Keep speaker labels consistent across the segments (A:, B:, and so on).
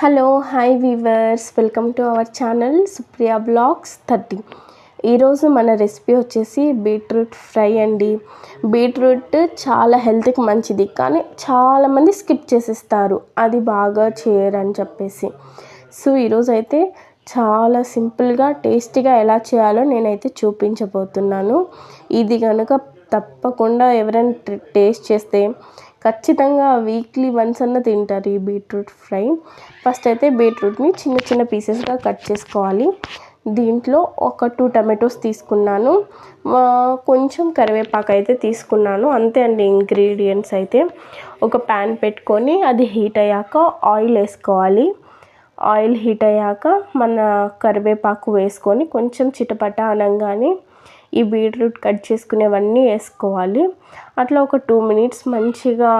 A: Hello hi viewers welcome to our channel Supriya vlogs thirty ఈరోజు మన recipe వచ్చేసి beetroot fry అండి. Beetroot చాలా హెల్త్కి మంచిది కానీ చాలామంది స్కిప్ చేసేస్తారు. అది బాగా చేయరని చెప్పేసి. సో ఈరోజు అయితే చాలా సింపుల్గా టేస్టీగా ఎలా చేయాలో నేనైతే చూపించబోతున్నాను. ఇది కనుక తప్పకుండా ఎవరైనా టేస్ట్ చేస్తే ఖచ్చితంగా వీక్లీ వన్స్ అన్న తింటారు ఈ బీట్రూట్ ఫ్రై. ఫస్ట్ అయితే బీట్రూట్ని చిన్న చిన్న పీసెస్గా కట్ చేసుకోవాలి. దీంట్లో ఒక టూ టమాటోస్ తీసుకున్నాను. కొంచెం కరివేపాకు అయితే తీసుకున్నాను. అంతే అండి ఇంగ్రీడియంట్స్ అయితే. ఒక ప్యాన్ పెట్టుకొని అది హీట్ అయ్యాక ఆయిల్ వేసుకోవాలి. ఆయిల్ హీట్ అయ్యాక మన కరివేపాకు వేసుకొని కొంచెం చిటపట అనగానే ఈ బీట్రూట్ కట్ చేసుకునేవన్నీ వేసుకోవాలి. అట్లా ఒక టూ మినిట్స్ మంచిగా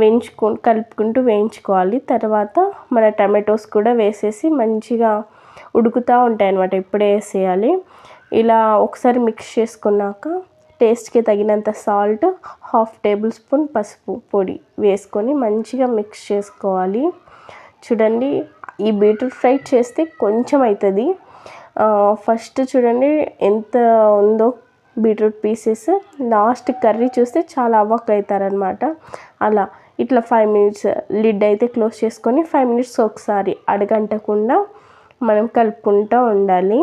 A: వేయించుకు కలుపుకుంటూ వేయించుకోవాలి. తర్వాత మన టమాటోస్ కూడా వేసేసి మంచిగా ఉడుకుతూ ఉంటాయి అన్నమాట ఇప్పుడే వేసేయాలి. ఇలా ఒకసారి మిక్స్ చేసుకున్నాక టేస్ట్కి తగినంత సాల్ట్ హాఫ్ టేబుల్ స్పూన్ పసుపు పొడి వేసుకొని మంచిగా మిక్స్ చేసుకోవాలి. చూడండి ఈ బీట్రూట్ ఫ్రై చేస్తే కొంచెం అవుతుంది ఫస్ట్ చూడండి ఎంత ఉందో బీట్రూట్ పీసెస్ లాస్ట్ కర్రీ చూస్తే చాలా అవ్వక్ అవుతారనమాట అలా ఇట్లా ఫైవ్ మినిట్స్ లిడ్ అయితే క్లోజ్ చేసుకొని ఫైవ్ మినిట్స్ ఒకసారి అడగంటకుండా మనం కలుపుకుంటూ ఉండాలి.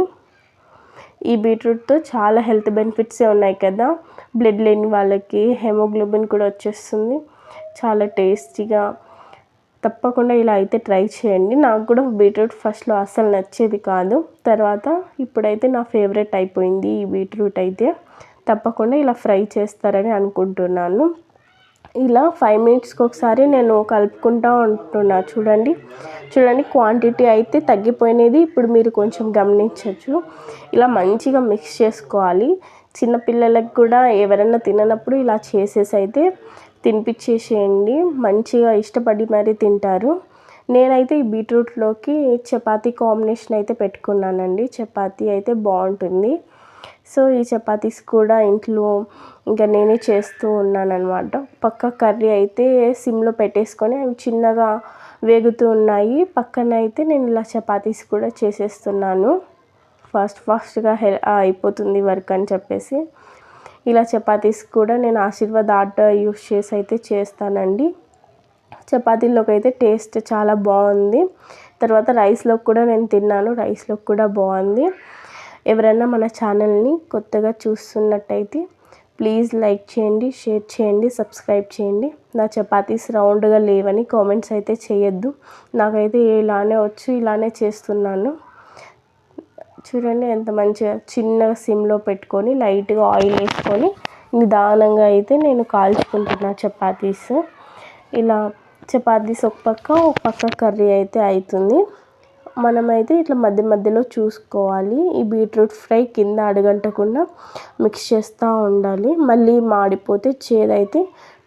A: ఈ బీట్రూట్తో చాలా హెల్త్ బెనిఫిట్సే ఉన్నాయి కదా. బ్లడ్ లేని వాళ్ళకి హెమోగ్లోబిన్ కూడా వచ్చేస్తుంది. చాలా టేస్టీగా తప్పకుండా ఇలా అయితే ట్రై చేయండి. నాకు కూడా బీట్రూట్ ఫస్ట్లో అస్సలు నచ్చేది కాదు. తర్వాత ఇప్పుడైతే నా ఫేవరెట్ అయిపోయింది ఈ బీట్రూట్ అయితే. తప్పకుండా ఇలా ఫ్రై చేస్తారని అనుకుంటున్నాను. ఇలా ఫైవ్ మినిట్స్కి ఒకసారి నేను కలుపుకుంటూ ఉంటున్నా. చూడండి. చూడండి క్వాంటిటీ అయితే తగ్గిపోయినది. ఇప్పుడు మీరు కొంచెం గమనించవచ్చు ఇలా మంచిగా మిక్స్ చేసుకోవాలి. చిన్నపిల్లలకు కూడా ఎవరైనా తిననప్పుడు ఇలా చేసేసి అయితే తినిపించేసేయండి. మంచిగా ఇష్టపడి మరీ తింటారు. నేనైతే ఈ బీట్రూట్లోకి చపాతీ కాంబినేషన్ అయితే పెట్టుకున్నానండి. చపాతీ అయితే బాగుంటుంది. సో ఈ చపాతీస్ కూడా ఇంట్లో ఇంకా నేనే చేస్తూ ఉన్నానన్నమాట. పక్క కర్రీ అయితే సిమ్లో పెట్టేసుకొని అవి చిన్నగా వేగుతూ ఉన్నాయి. పక్కన అయితే నేను ఇలా చపాతీస్ కూడా చేసేస్తున్నాను. ఫాస్ట్ ఫాస్ట్గా హె అయిపోతుంది వర్క్ అని చెప్పేసి. ఇలా చపాతీస్ కూడా నేను ఆశీర్వాద్ ఆర్డర్ యూస్ చేసి అయితే చేస్తానండి. చపాతీలోకి అయితే టేస్ట్ చాలా బాగుంది. తర్వాత రైస్లోకి కూడా నేను తిన్నాను. రైస్లో కూడా బాగుంది. ఎవరైనా మన ఛానల్ని కొత్తగా చూస్తున్నట్టయితే ప్లీజ్ లైక్ చేయండి షేర్ చేయండి సబ్స్క్రైబ్ చేయండి. నా చపాతీస్ రౌండ్గా లేవని కామెంట్స్ అయితే చేయొద్దు. నాకైతే ఇలానే వచ్చు ఇలానే చేస్తున్నాను. చూడండి ఎంత మంచిగా చిన్నగా సిమ్లో పెట్టుకొని లైట్గా ఆయిల్ వేసుకొని నిదానంగా అయితే నేను కాల్చుకుంటున్నా చపాతీస్. ఇలా చపాతీస్ ఒక పక్క ఒక పక్క కర్రీ అయితే అవుతుంది మనమైతే ఇట్లా మధ్య మధ్యలో చూసుకోవాలి. ఈ బీట్రూట్ ఫ్రై కింద అడగంటకుండా మిక్స్ చేస్తూ ఉండాలి. మళ్ళీ మాడిపోతే చేదైతే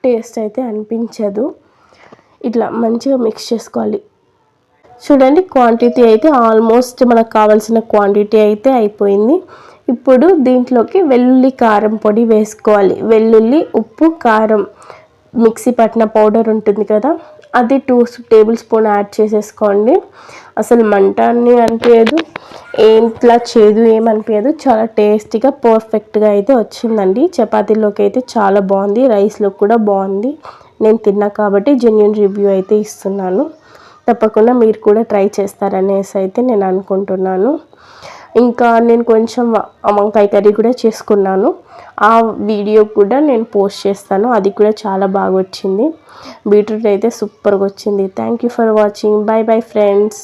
A: టేస్ట్ అయితే అనిపించదు. ఇట్లా మంచిగా మిక్స్ చేసుకోవాలి. చూడండి క్వాంటిటీ అయితే ఆల్మోస్ట్ మనకు కావాల్సిన క్వాంటిటీ అయితే అయిపోయింది. ఇప్పుడు దీంట్లోకి వెల్లుల్లి కారం పొడి వేసుకోవాలి. వెల్లుల్లి ఉప్పు కారం. మిక్సీ పట్టిన పౌడర్ ఉంటుంది కదా అది టూ టేబుల్ స్పూన్ యాడ్ చేసేసుకోండి. అసలు మంట అన్ని అనిపించదు ఏంట్లా చేదు ఏమనిపించదు చాలా టేస్టీగా పర్ఫెక్ట్గా అయితే వచ్చిందండి. చపాతీలోకి అయితే చాలా బాగుంది రైస్లో కూడా బాగుంది. నేను తిన్నా కాబట్టి జెన్యున్ రివ్యూ అయితే ఇస్తున్నాను. తప్పకుండా మీరు కూడా ట్రై చేస్తారనేసి అయితే నేను అనుకుంటున్నాను. ఇంకా నేను కొంచెం వంకాయ కర్రీ కూడా చేసుకున్నాను. ఆ వీడియో కూడా నేను పోస్ట్ చేస్తాను. అది కూడా చాలా బాగా వచ్చింది. బీట్రూట్ అయితే సూపర్గా వచ్చింది. Thank you for watching bye bye friends